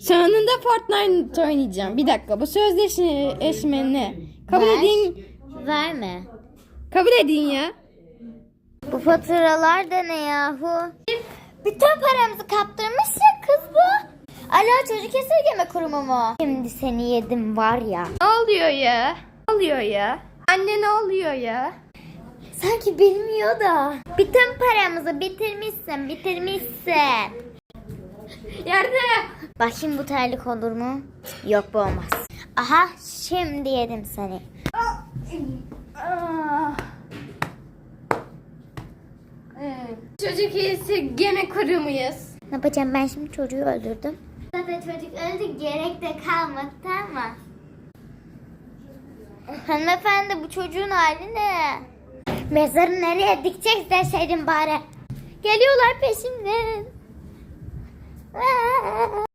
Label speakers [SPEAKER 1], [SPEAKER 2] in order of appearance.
[SPEAKER 1] Sonunda Fortnite oynayacağım. Bir dakika bu sözleşme ne? Kabul
[SPEAKER 2] Ver.
[SPEAKER 1] edin.
[SPEAKER 2] Verme.
[SPEAKER 1] Kabul edin ya.
[SPEAKER 2] Bu faturalar da ne yahu? Bütün paramızı kaptırmışsın kız bu. Ala çocuk esirgeme kurumu mu? Şimdi seni yedim var ya.
[SPEAKER 1] Ne oluyor ya? Ne oluyor ya? Anne ne oluyor ya?
[SPEAKER 2] Sanki bilmiyor da. Bütün paramızı bitirmişsin, bitirmişsin.
[SPEAKER 1] Yardım.
[SPEAKER 2] Bakayım bu terlik olur mu? Yok bu olmaz. Aha şimdi yedim seni.
[SPEAKER 1] Çocuk iyisi gene kurumuyuz.
[SPEAKER 2] Ne yapacağım ben şimdi çocuğu öldürdüm. Zaten çocuk öldü gerek de kalmadı tamam Hanımefendi bu çocuğun hali ne? Mezarı nereye dikecek deseydin bari. Geliyorlar peşimden.